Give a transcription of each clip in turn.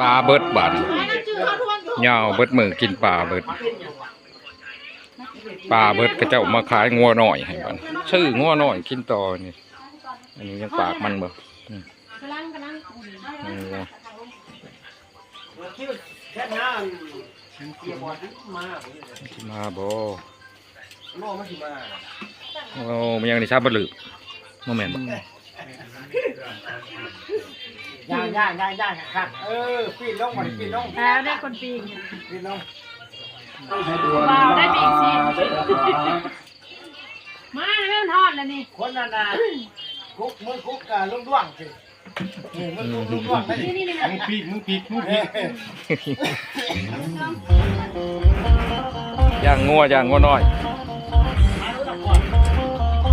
ปลาเบิดบาดยาวเบิดมือกินปลาเบิดปลาเบิดก็จ้ามาขายงัวหน่อยให้บัดชื่องัวหน่อยกินต่อนี่อันนี้ยังปากมันบ่มแค่นั้นเกี่ยวบอลมาบ่โอ้มันยังนี่ชาบ่ลือบ่แม่นบ่ ย่างย่างย่างย่างครับเออปีนลงมาปีนลงแล้วได้คนปีนปีนลงว้าวได้ปีกสิมาแล้วไม่มันทอดแล้วนี่คนนั้นน่ะคุกมือคุกกับลุงด้วงสิมือคุกลุงด้วงไม่นี่นี่นี่มึงปีกมึงปีกมึงปีกย่างงัวย่างงัวน้อย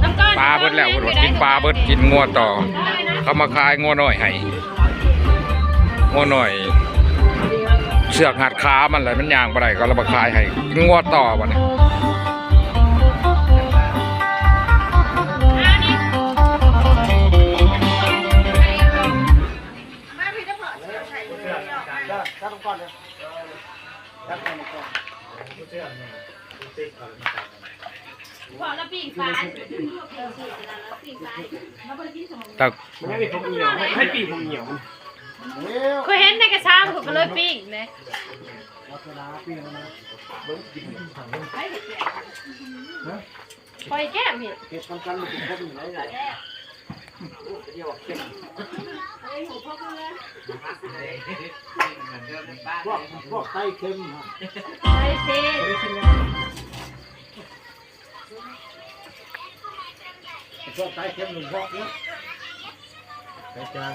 น้ำก้อนปลาเบิดแล้วเบิดว่ากินปลาเบิดกินงัวต่อ เขามาขายงัวน้อยให้ งัวน้อย เสือกหัดขามันเลยมันย่างบ่ได้ก็เรามาขายให้กินงัวต่อบัดนี้จับก่อนเลยจับก่อนก่อนบอกแล้วปีกปลาเออปีกปลาแล้วก็กินสมองตักมันไม่มีผมเหนียวให้ปีกผมเหนียว เร็วเคยเห็นในกระชังผมก็เลยปีกเลยลักษณะปีกนะปล่อยแก้มพี่เก็บกันกันมันเป็นคนไหนไหนเดี๋ยวเก็บพวกพวกไตเค็มไอ้เทพวกไตเค็มหนึ่งพวกเนี้ย ไปจาน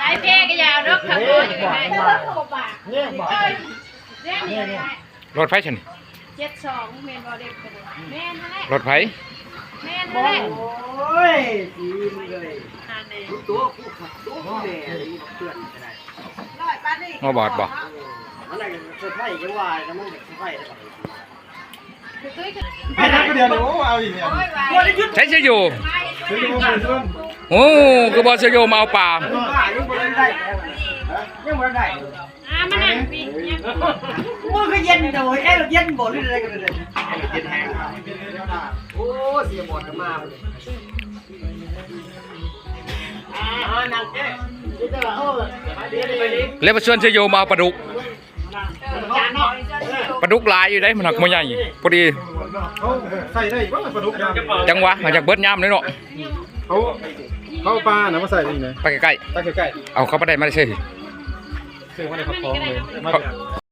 ไอ้เทก็ยาวเนาะขับรถอยู่ไหนเนี่ยบอกเนี่ยเนี่ยรถไฟฉันเจ็ดสองเมนบอเด็กกันแม่นั่นแหละรถไฟแม่นั่นแหละโอ้ยดีเลยนั่นเองตัวคู่ขับตัวแม่เพื่อนก็ได้มาบอดบ่อะไรกันเซอร์ไพรส์จะว่าจะมึงเด็กเซอร์ไพรส์คือตุ้ยคือไปทำเดียวเดี๋ยวเอาอีกเนี่ยโอ้ยไว้ใช้เชยโยซื้อมาซื้อ โอ้คือบอเชยโยมาเอาปลาบ้ายังไม่ได้ยังไม่ได้อ่ามันนั่งปีกเนี่ยมึงก็เย็นเดี๋ยวไอ้เราเย็นบ่หรืออะไรกันเลยเย็นแห้งโอ้เสียหมดมาอ่านั่งเจ๊เดี๋ยวเออเดี๋ยวไปดิแล้วมาชวนเชยโยมาเอาปลาดุกจานเนาะปลาดุกหลายอยู่ได้มันหักมาใหญ่พอดีเขาใส่ได้บ้างปลาดุกยามจังหวะมาจากเบิดยามเลยเนาะ เขาเขาเอาปลานะมาใส่ได้ยังไงไปใกล้ตั้งใกล้ๆเอาเข้าไปได้มาได้ใช่ๆซื้อมาในกระป๋องเลยมาจาก